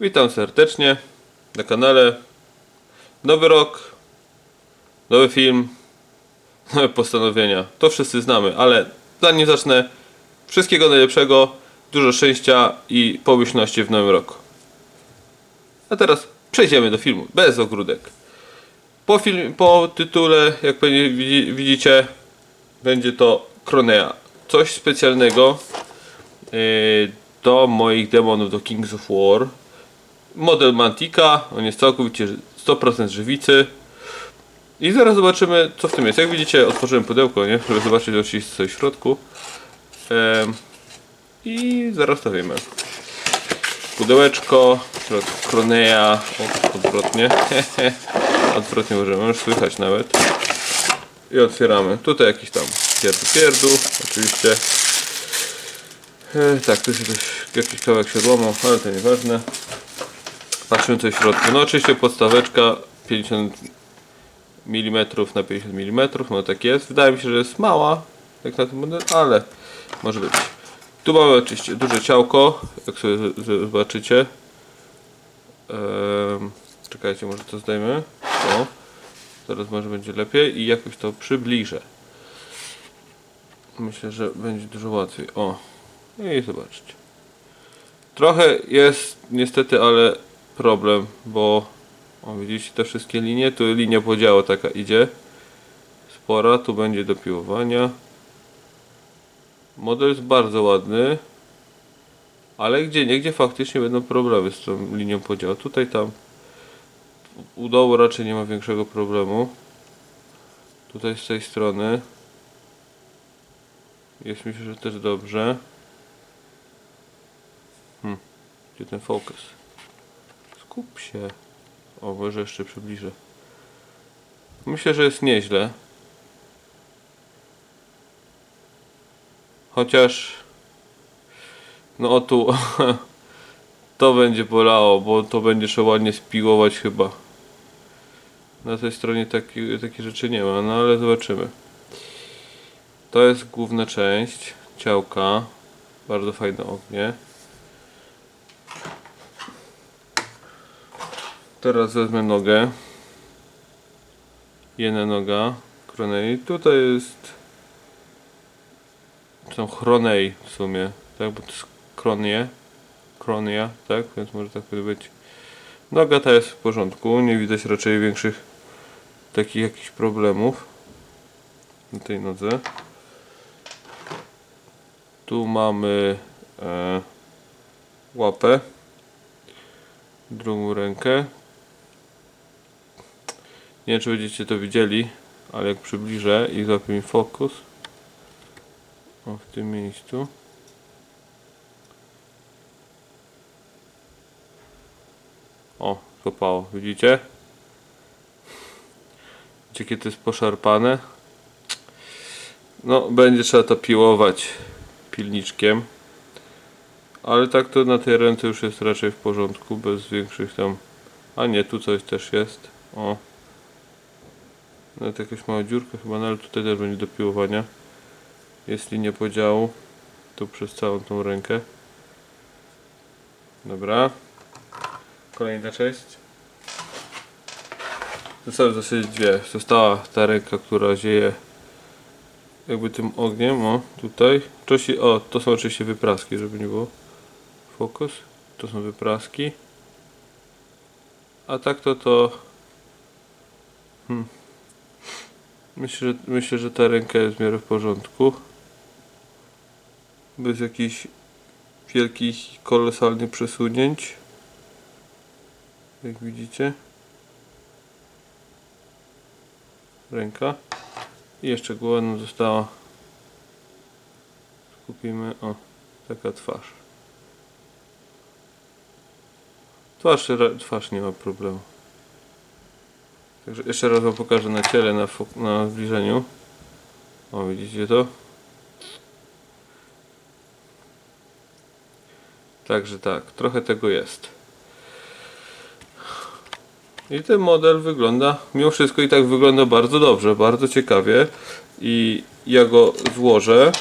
Witam serdecznie na kanale. Nowy rok, nowy film, nowe postanowienia. To wszyscy znamy, ale zanim zacznę, wszystkiego najlepszego, dużo szczęścia i pomyślności w nowym roku. A teraz przejdziemy do filmu, bez ogródek. Po, film, po tytule, jak pewnie widzi- widzicie, będzie to Kronea. Coś specjalnego yy, do moich demonów, do Kings of War. Model Mantika, on jest całkowicie 100% żywicy. I zaraz zobaczymy co w tym jest. Jak widzicie otworzyłem pudełko, nie? Żeby zobaczyć co jest w środku. Em, I zaraz to wiemy. Pudełeczko, o, odwrotnie. odwrotnie możemy, już słychać nawet. I otwieramy. Tutaj jakiś tam pierdu pierdu, oczywiście. E, tak, tu się coś, jakiś kawałek się odłamał, ale to nieważne. Patrzymy co w środku. No oczywiście podstaweczka 50 mm na 50 mm, no tak jest. Wydaje mi się, że jest mała, jak na ten model, ale może być. Tu mamy oczywiście duże ciałko, jak sobie zobaczycie. Ehm, czekajcie, może to zdejmę. O, teraz może będzie lepiej i jakoś to przybliżę. Myślę, że będzie dużo łatwiej. O, i zobaczcie. Trochę jest niestety, ale problem, bo o, widzicie te wszystkie linie, tu linia podziału taka idzie. Spora, tu będzie do piłowania. Model jest bardzo ładny, ale gdzie niegdzie faktycznie będą problemy z tą linią podziału. Tutaj tam u dołu raczej nie ma większego problemu. Tutaj z tej strony jest myślę, że też dobrze. Hmm. Gdzie ten fokus? Skup się. O, może jeszcze przybliżę. Myślę, że jest nieźle. Chociaż... No o tu... to będzie bolało, bo to będzie trzeba ładnie spiłować chyba. Na tej stronie taki, takie rzeczy nie ma, no ale zobaczymy. To jest główna część ciałka. Bardzo fajne ognie. Teraz wezmę nogę. Jedna noga Kronei. Tutaj jest. Są chronej w sumie, tak? Bo to jest kronie. Kronia, tak? Więc może tak być. Noga ta jest w porządku. Nie widać raczej większych takich jakichś problemów na tej nodze. Tu mamy e, łapę, drugą rękę. Nie wiem, czy będziecie to widzieli, ale jak przybliżę i złapię mi fokus. O, w tym miejscu. O, złapało, widzicie? Widzicie, to jest poszarpane? No, będzie trzeba to piłować pilniczkiem. Ale tak to na tej ręce już jest raczej w porządku, bez większych tam... A nie, tu coś też jest. O. Nawet jakaś mała dziurka chyba, no ale tutaj też będzie do piłowania. Jest linia podziału. Tu przez całą tą rękę. Dobra. Kolejna część. Zostały w zasadzie dwie. Została ta ręka, która zieje jakby tym ogniem, o tutaj. Wcześniej, o, to są oczywiście wypraski, żeby nie było. Fokus. To są wypraski. A tak to to. Hmm. Myślę, że, myślę, że ta ręka jest w miarę w porządku. Bez jakichś wielkich, kolosalnych przesunięć. Jak widzicie. Ręka. I jeszcze głowa nam została. Skupimy. O, taka twarz. Twarz, twarz nie ma problemu. Także jeszcze raz wam pokażę na ciele, na, na zbliżeniu. O, widzicie to? Także tak, trochę tego jest. I ten model wygląda, mimo wszystko i tak wygląda bardzo dobrze, bardzo ciekawie. I ja go złożę.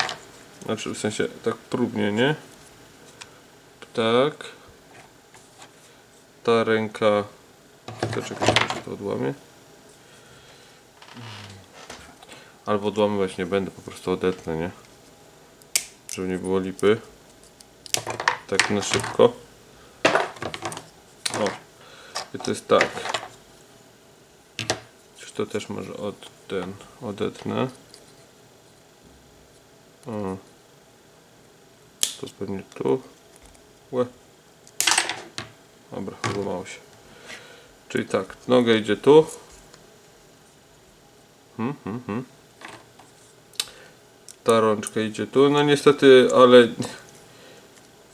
Znaczy w sensie tak próbnie, nie? Tak. ta ręka... Czekaj, to odłamię. Albo odłamywać nie będę, po prostu odetnę, nie? Żeby nie było lipy. Tak na szybko. O. I to jest tak. Czy to też może od ten odetnę. O. To pewnie tu. Łe. Dobra, złamało się. Czyli tak, noga idzie tu. Hmm, hmm. Ta rączka idzie tu. No niestety, ale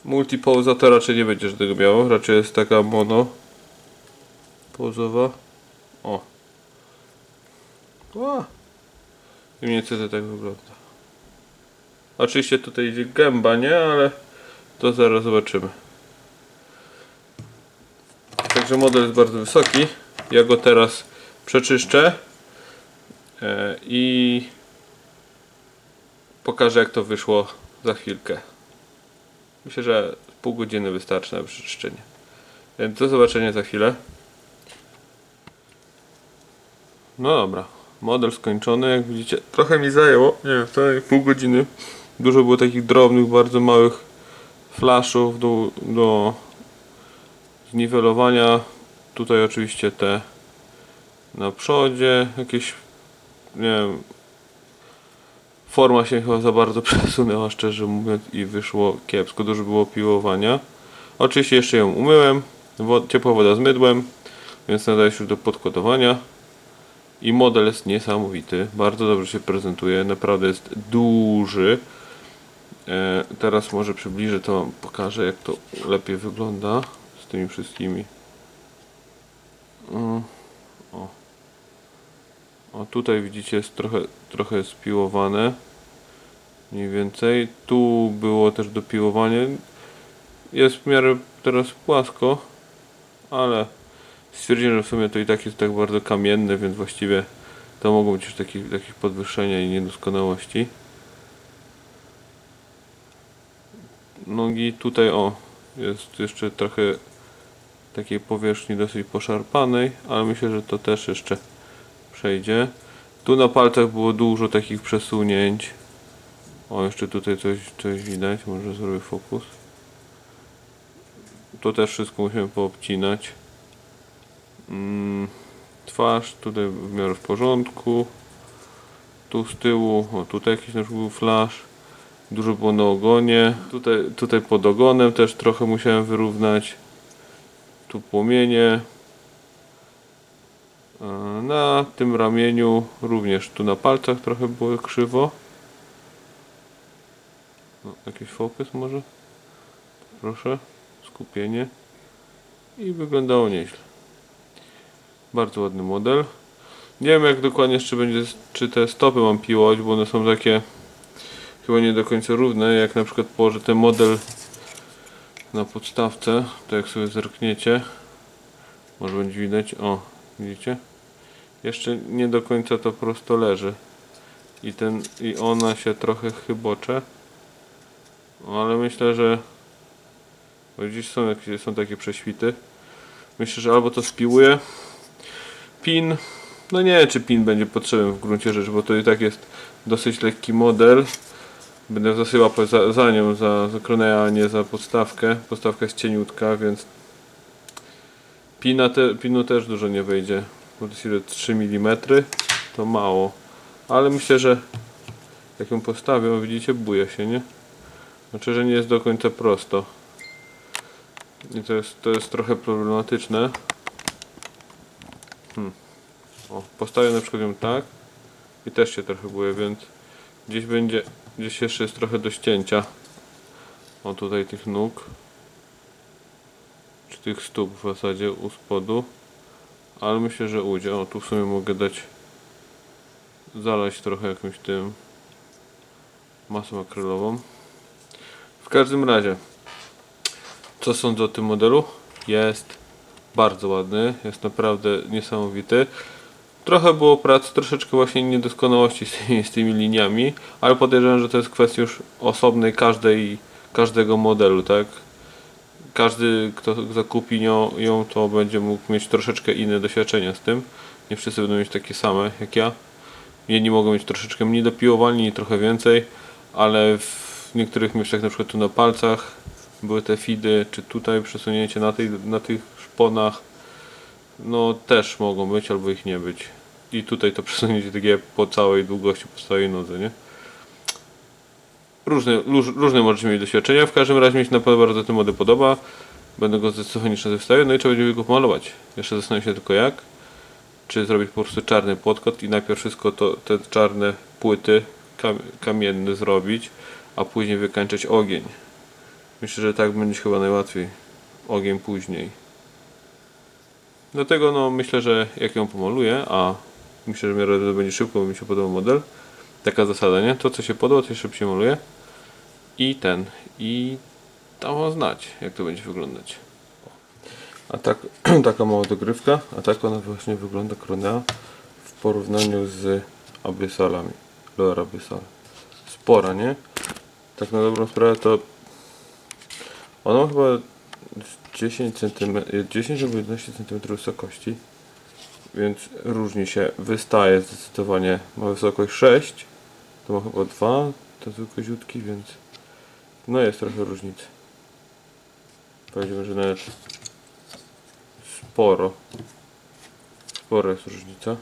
multipauza to raczej nie będziesz tego miało. Raczej jest taka mono pauzowa. O. Ła. I mniej więcej tak wygląda. Oczywiście tutaj idzie gęba, nie? Ale to zaraz zobaczymy. Także model jest bardzo wysoki. Ja go teraz przeczyszczę i pokażę jak to wyszło za chwilkę. Myślę, że pół godziny wystarczy na przeczyszczenie. Więc do zobaczenia za chwilę. No dobra, model skończony, jak widzicie. Trochę mi zajęło, nie wiem, wcale pół godziny. Dużo było takich drobnych, bardzo małych flashów do, do zniwelowania. Tutaj oczywiście te na przodzie, jakieś, nie wiem, forma się chyba za bardzo przesunęła, szczerze mówiąc, i wyszło kiepsko. Dużo było piłowania. Oczywiście jeszcze ją umyłem, ciepła woda z mydłem, więc nadaje się do podkładowania. I model jest niesamowity, bardzo dobrze się prezentuje, naprawdę jest duży. E, teraz może przybliżę to pokażę jak to lepiej wygląda z tymi wszystkimi. Mm, o tutaj widzicie jest trochę, trochę spiłowane. Mniej więcej. Tu było też dopiłowanie. Jest w miarę teraz płasko, ale stwierdziłem, że w sumie to i tak jest tak bardzo kamienne, więc właściwie to mogą być już takie, takie podwyższenia i niedoskonałości. Nogi tutaj o, jest jeszcze trochę takiej powierzchni dosyć poszarpanej, ale myślę, że to też jeszcze przejdzie. Tu na palcach było dużo takich przesunięć. O, jeszcze tutaj coś, coś widać, może zrobię fokus. To też wszystko musimy poobcinać. Mm, twarz tutaj w miarę w porządku. Tu z tyłu, o tutaj jakiś nasz był flash. Dużo było na ogonie. Tutaj, tutaj pod ogonem też trochę musiałem wyrównać. Tu płomienie. A Na tym ramieniu również tu na palcach trochę było krzywo. No, jakiś fokus może? Proszę. Skupienie. I wyglądało nieźle. Bardzo ładny model. Nie wiem jak dokładnie jeszcze będzie, czy te stopy mam piłować, bo one są takie chyba nie do końca równe. Jak na przykład położę ten model na podstawce, to jak sobie zerkniecie, może będzie widać, o, widzicie? Jeszcze nie do końca to prosto leży. I ten, i ona się trochę chybocze. No, ale myślę, że bo gdzieś są są takie prześwity. Myślę, że albo to spiłuję. Pin. No nie, czy pin będzie potrzebny w gruncie rzeczy, bo to i tak jest dosyć lekki model. Będę zasyłał za, za nią, za, za a nie za podstawkę. Podstawka jest cieniutka, więc pina te, pinu też dużo nie wejdzie. Bo to jest ile 3 mm, to mało. Ale myślę, że jak ją postawię, o, widzicie, buje się, nie? Znaczy, że nie jest do końca prosto. I to jest, to jest trochę problematyczne. Hmm. O, postawię na przykład ją tak i też się trochę buje, więc gdzieś będzie, gdzieś jeszcze jest trochę do ścięcia. O tutaj tych nóg. Czy tych stóp w zasadzie u spodu. Ale myślę, że ujdzie. O, tu w sumie mogę dać zalać trochę jakimś tym masą akrylową. W każdym razie, co sądzę o tym modelu? Jest bardzo ładny, jest naprawdę niesamowity. Trochę było pracy, troszeczkę właśnie niedoskonałości z tymi, z tymi liniami, ale podejrzewam, że to jest kwestia już osobnej każdej, każdego modelu, tak? Każdy, kto zakupi ją, to będzie mógł mieć troszeczkę inne doświadczenia z tym. Nie wszyscy będą mieć takie same jak ja. Jedni mogą mieć troszeczkę mniej dopiłowalni trochę więcej, ale w niektórych miejscach, na przykład tu na palcach, były te fidy, czy tutaj przesunięcie na, tej, na tych szponach, no też mogą być albo ich nie być. I tutaj to przesunięcie takie po całej długości, po całej nodze, nie? Różne, róż, różne możecie mieć doświadczenia, w każdym razie mi się naprawdę bardzo ten model podoba. Będę go zdecydowanie jeszcze wystawiał, no i trzeba będzie go pomalować. Jeszcze zastanawiam się tylko jak. Czy zrobić po prostu czarny podkład i najpierw wszystko to, te czarne płyty kam, kamienne zrobić, a później wykańczać ogień. Myślę, że tak będzie chyba najłatwiej. Ogień później. Dlatego no myślę, że jak ją pomaluję, a myślę, że w miarę będzie szybko, bo mi się podoba model. Taka zasada, nie? To co się podoba, to się szybciej maluje. I ten. I wam znać, jak to będzie wyglądać. A tak, taka mała dogrywka, a tak ona właśnie wygląda Kronea w porównaniu z Abyssalami. Lower Abyssal. Spora, nie? Tak na dobrą sprawę to ona ma chyba 10 cm, 10 albo 11 cm wysokości, więc różni się, wystaje zdecydowanie. Ma wysokość 6, to ma chyba 2, to tylko ziutki, więc no jest trochę różnicy. Powiedzmy, że nawet sporo. Spora jest różnica.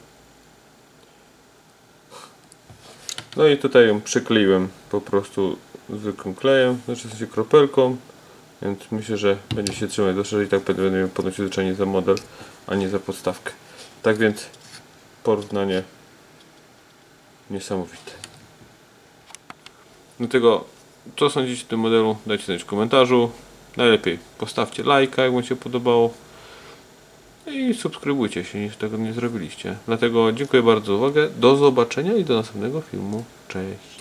No i tutaj ją przykleiłem po prostu zwykłym klejem, znaczy w sensie kropelką. Więc myślę, że będzie się trzymać dobrze i tak będę miał podnosić zwyczajnie za model, a nie za podstawkę. Tak więc porównanie niesamowite. Dlatego co sądzicie o tym modelu? Dajcie znać w komentarzu. Najlepiej postawcie lajka, jak wam się podobało. I subskrybujcie jeśli tego nie zrobiliście. Dlatego dziękuję bardzo za uwagę. Do zobaczenia i do następnego filmu. Cześć.